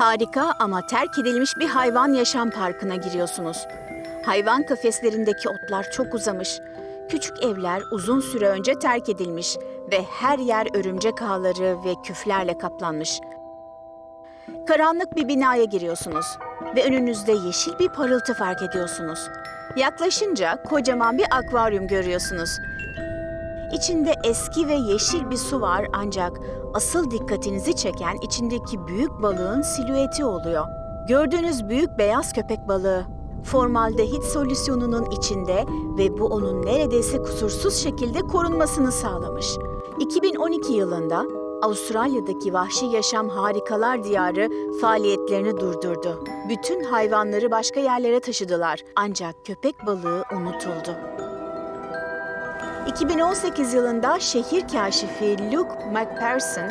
Harika ama terk edilmiş bir hayvan yaşam parkına giriyorsunuz. Hayvan kafeslerindeki otlar çok uzamış. Küçük evler uzun süre önce terk edilmiş ve her yer örümcek ağları ve küflerle kaplanmış. Karanlık bir binaya giriyorsunuz ve önünüzde yeşil bir parıltı fark ediyorsunuz. Yaklaşınca kocaman bir akvaryum görüyorsunuz. İçinde eski ve yeşil bir su var ancak asıl dikkatinizi çeken içindeki büyük balığın silüeti oluyor. Gördüğünüz büyük beyaz köpek balığı formaldehit solüsyonunun içinde ve bu onun neredeyse kusursuz şekilde korunmasını sağlamış. 2012 yılında Avustralya'daki vahşi yaşam harikalar diyarı faaliyetlerini durdurdu. Bütün hayvanları başka yerlere taşıdılar ancak köpek balığı unutuldu. 2018 yılında şehir kaşifi Luke McPherson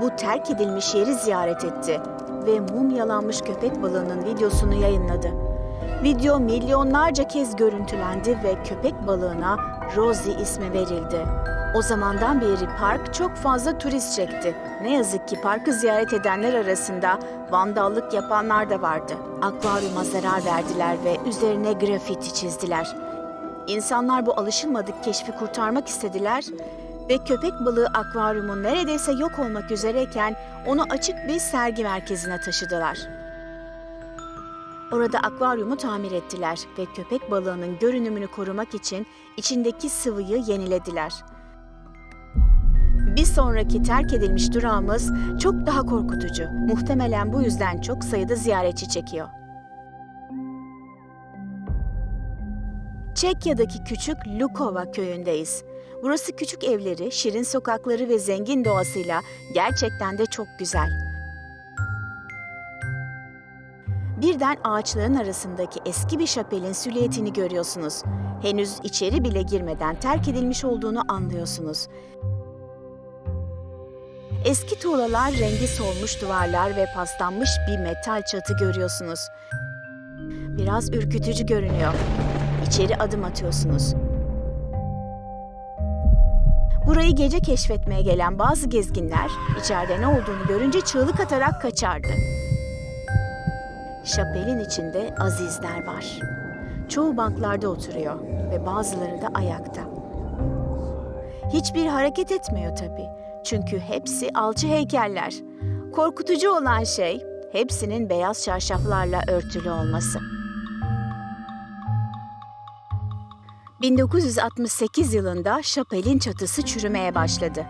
bu terk edilmiş yeri ziyaret etti ve mumyalanmış köpek balığının videosunu yayınladı. Video milyonlarca kez görüntülendi ve köpek balığına Rosie ismi verildi. O zamandan beri park çok fazla turist çekti. Ne yazık ki parkı ziyaret edenler arasında vandallık yapanlar da vardı. Akvaryuma zarar verdiler ve üzerine grafiti çizdiler. İnsanlar bu alışılmadık keşfi kurtarmak istediler ve köpek balığı akvaryumun neredeyse yok olmak üzereyken onu açık bir sergi merkezine taşıdılar. Orada akvaryumu tamir ettiler ve köpek balığının görünümünü korumak için içindeki sıvıyı yenilediler. Bir sonraki terk edilmiş durağımız çok daha korkutucu. Muhtemelen bu yüzden çok sayıda ziyaretçi çekiyor. Çekya'daki küçük Lukova köyündeyiz. Burası küçük evleri, şirin sokakları ve zengin doğasıyla gerçekten de çok güzel. Birden ağaçların arasındaki eski bir şapelin silüetini görüyorsunuz. Henüz içeri bile girmeden terk edilmiş olduğunu anlıyorsunuz. Eski tuğlalar, rengi solmuş duvarlar ve paslanmış bir metal çatı görüyorsunuz. Biraz ürkütücü görünüyor. İçeri adım atıyorsunuz. Burayı gece keşfetmeye gelen bazı gezginler içeride ne olduğunu görünce çığlık atarak kaçardı. Şapelin içinde azizler var. Çoğu banklarda oturuyor ve bazıları da ayakta. Hiçbir hareket etmiyor tabii. Çünkü hepsi alçı heykeller. Korkutucu olan şey hepsinin beyaz çarşaflarla örtülü olması. 1968 yılında şapelin çatısı çürümeye başladı.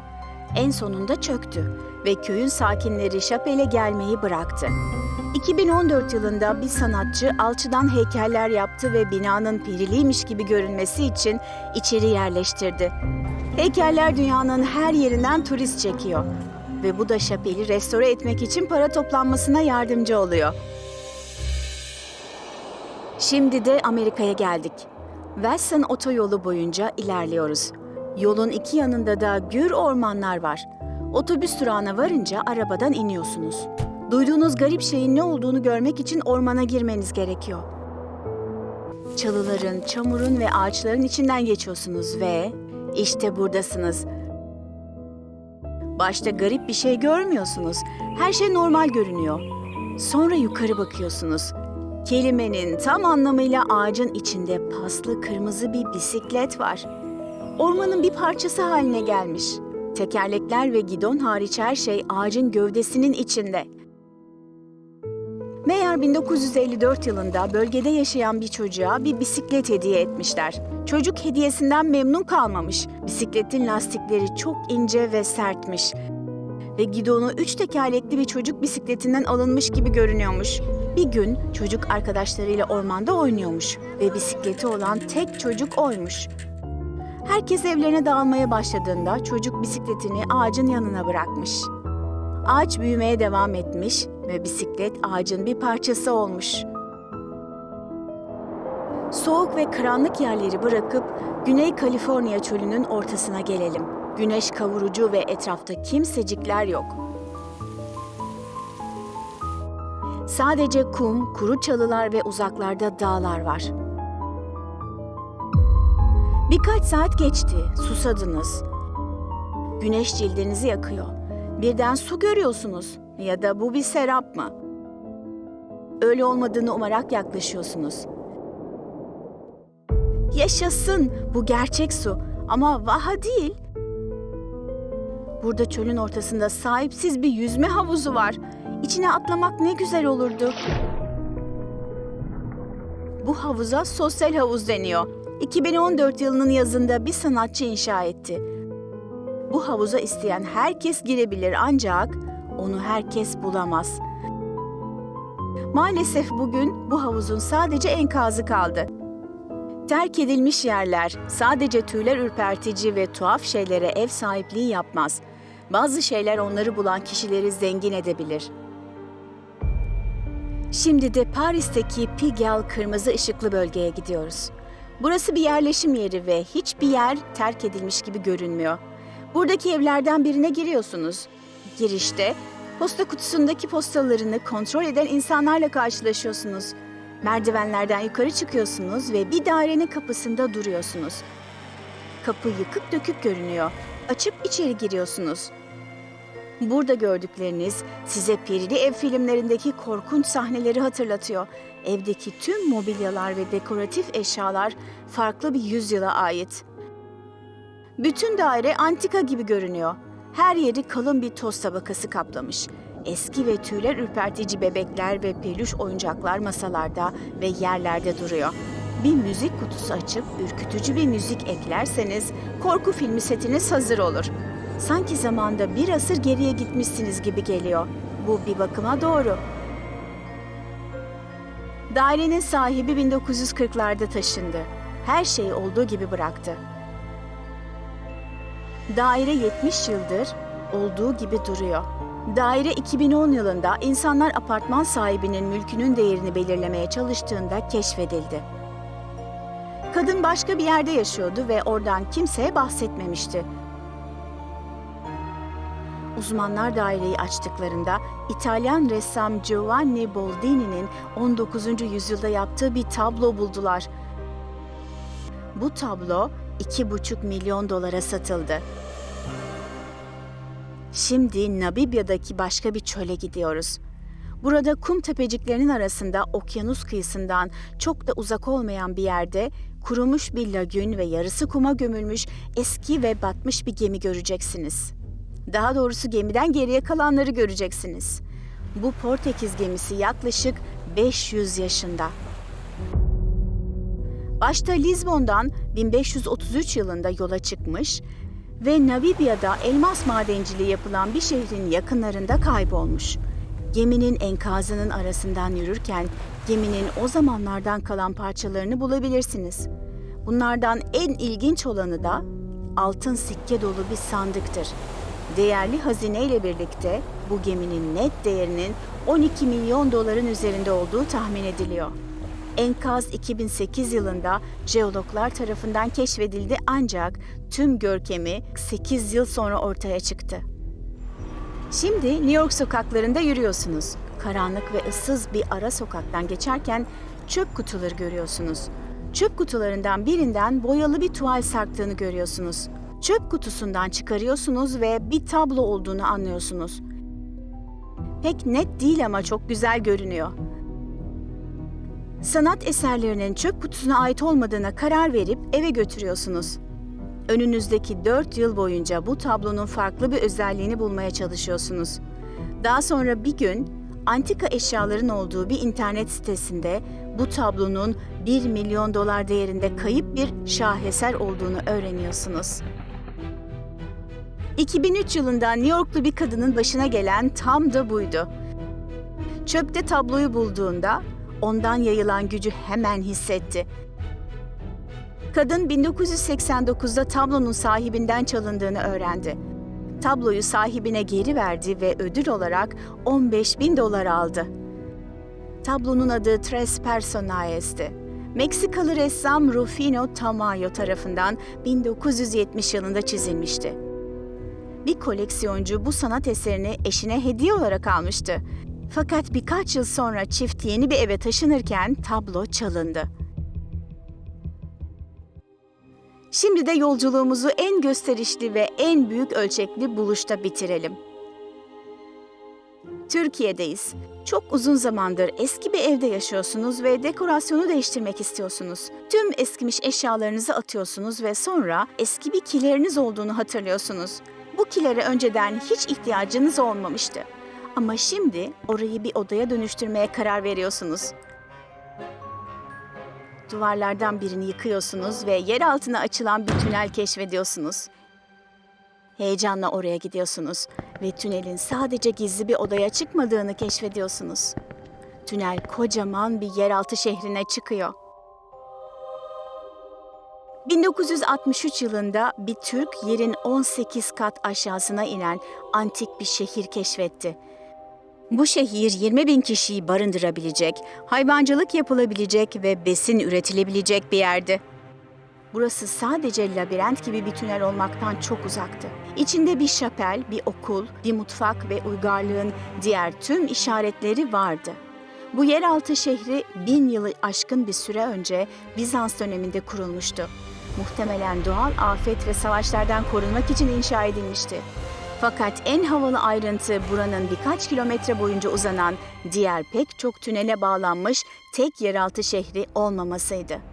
En sonunda çöktü ve köyün sakinleri şapele gelmeyi bıraktı. 2014 yılında bir sanatçı alçıdan heykeller yaptı ve binanın periliymiş gibi görünmesi için içeri yerleştirdi. Heykeller dünyanın her yerinden turist çekiyor ve bu da şapeli restore etmek için para toplanmasına yardımcı oluyor. Şimdi de Amerika'ya geldik. Wilson otoyolu boyunca ilerliyoruz. Yolun iki yanında da gür ormanlar var. Otobüs durağına varınca arabadan iniyorsunuz. Duyduğunuz garip şeyin ne olduğunu görmek için ormana girmeniz gerekiyor. Çalıların, çamurun ve ağaçların içinden geçiyorsunuz ve işte buradasınız. Başta garip bir şey görmüyorsunuz. Her şey normal görünüyor. Sonra yukarı bakıyorsunuz. Kelimenin tam anlamıyla ağacın içinde paslı kırmızı bir bisiklet var. Ormanın bir parçası haline gelmiş. Tekerlekler ve gidon hariç her şey ağacın gövdesinin içinde. Meğer 1954 yılında bölgede yaşayan bir çocuğa bir bisiklet hediye etmişler. Çocuk hediyesinden memnun kalmamış. Bisikletin lastikleri çok ince ve sertmiş. Ve gidonu üç tekerlekli bir çocuk bisikletinden alınmış gibi görünüyormuş. Bir gün çocuk arkadaşlarıyla ormanda oynuyormuş ve bisikleti olan tek çocuk oymuş. Herkes evlerine dağılmaya başladığında çocuk bisikletini ağacın yanına bırakmış. Ağaç büyümeye devam etmiş ve bisiklet ağacın bir parçası olmuş. Soğuk ve karanlık yerleri bırakıp Güney Kaliforniya çölünün ortasına gelelim. Güneş kavurucu ve etrafta kimsecikler yok. Sadece kum, kuru çalılar ve uzaklarda dağlar var. Birkaç saat geçti, susadınız. Güneş cildinizi yakıyor. Birden su görüyorsunuz. Ya da bu bir serap mı? Öyle olmadığını umarak yaklaşıyorsunuz. Yaşasın, bu gerçek su ama vaha değil. Burada çölün ortasında sahipsiz bir yüzme havuzu var. İçine atlamak ne güzel olurdu. Bu havuza sosyal havuz deniyor. 2014 yılının yazında bir sanatçı inşa etti. Bu havuza isteyen herkes girebilir ancak onu herkes bulamaz. Maalesef bugün bu havuzun sadece enkazı kaldı. Terk edilmiş yerler sadece tüyler ürpertici ve tuhaf şeylere ev sahipliği yapmaz. Bazı şeyler onları bulan kişileri zengin edebilir. Şimdi de Paris'teki Pigalle kırmızı ışıklı bölgeye gidiyoruz. Burası bir yerleşim yeri ve hiçbir yer terk edilmiş gibi görünmüyor. Buradaki evlerden birine giriyorsunuz. Girişte posta kutusundaki postalarını kontrol eden insanlarla karşılaşıyorsunuz. Merdivenlerden yukarı çıkıyorsunuz ve bir dairenin kapısında duruyorsunuz. Kapı yıkık dökük görünüyor. Açıp içeri giriyorsunuz. Burada gördükleriniz size perili ev filmlerindeki korkunç sahneleri hatırlatıyor. Evdeki tüm mobilyalar ve dekoratif eşyalar farklı bir yüzyıla ait. Bütün daire antika gibi görünüyor. Her yeri kalın bir toz tabakası kaplamış. Eski ve tüyler ürpertici bebekler ve peluş oyuncaklar masalarda ve yerlerde duruyor. Bir müzik kutusu açıp ürkütücü bir müzik eklerseniz korku filmi setiniz hazır olur. Sanki zamanda bir asır geriye gitmişsiniz gibi geliyor. Bu bir bakıma doğru. Dairenin sahibi 1940'larda taşındı. Her şeyi olduğu gibi bıraktı. Daire 70 yıldır olduğu gibi duruyor. Daire 2010 yılında insanlar apartman sahibinin mülkünün değerini belirlemeye çalıştığında keşfedildi. Kadın başka bir yerde yaşıyordu ve oradan kimseye bahsetmemişti. Uzmanlar daireyi açtıklarında İtalyan ressam Giovanni Boldini'nin 19. yüzyılda yaptığı bir tablo buldular. Bu tablo 2,5 milyon dolara satıldı. Şimdi Namibya'daki başka bir çöle gidiyoruz. Burada kum tepeciklerinin arasında okyanus kıyısından çok da uzak olmayan bir yerde kurumuş bir lagün ve yarısı kuma gömülmüş eski ve batmış bir gemi göreceksiniz. Daha doğrusu gemiden geriye kalanları göreceksiniz. Bu Portekiz gemisi yaklaşık 500 yaşında. Başta Lizbon'dan 1533 yılında yola çıkmış ve Namibya'da elmas madenciliği yapılan bir şehrin yakınlarında kaybolmuş. Geminin enkazının arasından yürürken geminin o zamanlardan kalan parçalarını bulabilirsiniz. Bunlardan en ilginç olanı da altın sikke dolu bir sandıktır. Değerli hazineyle birlikte bu geminin net değerinin 12 milyon doların üzerinde olduğu tahmin ediliyor. Enkaz 2008 yılında jeologlar tarafından keşfedildi ancak tüm görkemi 8 yıl sonra ortaya çıktı. Şimdi New York sokaklarında yürüyorsunuz. Karanlık ve ıssız bir ara sokaktan geçerken çöp kutuları görüyorsunuz. Çöp kutularından birinden boyalı bir tuval sarktığını görüyorsunuz. Çöp kutusundan çıkarıyorsunuz ve bir tablo olduğunu anlıyorsunuz. Pek net değil ama çok güzel görünüyor. Sanat eserlerinin çöp kutusuna ait olmadığına karar verip eve götürüyorsunuz. Önünüzdeki 4 yıl boyunca bu tablonun farklı bir özelliğini bulmaya çalışıyorsunuz. Daha sonra bir gün antika eşyaların olduğu bir internet sitesinde bu tablonun 1 milyon dolar değerinde kayıp bir şaheser olduğunu öğreniyorsunuz. 2003 yılında New Yorklu bir kadının başına gelen tam da buydu. Çöpte tabloyu bulduğunda ondan yayılan gücü hemen hissetti. Kadın 1989'da tablonun sahibinden çalındığını öğrendi. Tabloyu sahibine geri verdi ve ödül olarak 15 bin dolar aldı. Tablonun adı Tres Personaes'ti. Meksikalı ressam Rufino Tamayo tarafından 1970 yılında çizilmişti. Bir koleksiyoncu bu sanat eserini eşine hediye olarak almıştı. Fakat birkaç yıl sonra çift yeni bir eve taşınırken tablo çalındı. Şimdi de yolculuğumuzu en gösterişli ve en büyük ölçekli buluşta bitirelim. Türkiye'deyiz. Çok uzun zamandır eski bir evde yaşıyorsunuz ve dekorasyonu değiştirmek istiyorsunuz. Tüm eskimiş eşyalarınızı atıyorsunuz ve sonra eski bir kileriniz olduğunu hatırlıyorsunuz. Bu kilere önceden hiç ihtiyacınız olmamıştı. Ama şimdi orayı bir odaya dönüştürmeye karar veriyorsunuz. Duvarlardan birini yıkıyorsunuz ve yer altına açılan bir tünel keşfediyorsunuz. Heyecanla oraya gidiyorsunuz ve tünelin sadece gizli bir odaya çıkmadığını keşfediyorsunuz. Tünel kocaman bir yeraltı şehrine çıkıyor. 1963 yılında bir Türk yerin 18 kat aşağısına inen antik bir şehir keşfetti. Bu şehir 20 bin kişiyi barındırabilecek, hayvancılık yapılabilecek ve besin üretilebilecek bir yerdi. Burası sadece labirent gibi bir tünel olmaktan çok uzaktı. İçinde bir şapel, bir okul, bir mutfak ve uygarlığın diğer tüm işaretleri vardı. Bu yeraltı şehri bin yılı aşkın bir süre önce Bizans döneminde kurulmuştu. Muhtemelen doğal afet ve savaşlardan korunmak için inşa edilmişti. Fakat en havalı ayrıntı buranın birkaç kilometre boyunca uzanan diğer pek çok tünele bağlanmış tek yeraltı şehri olmamasıydı.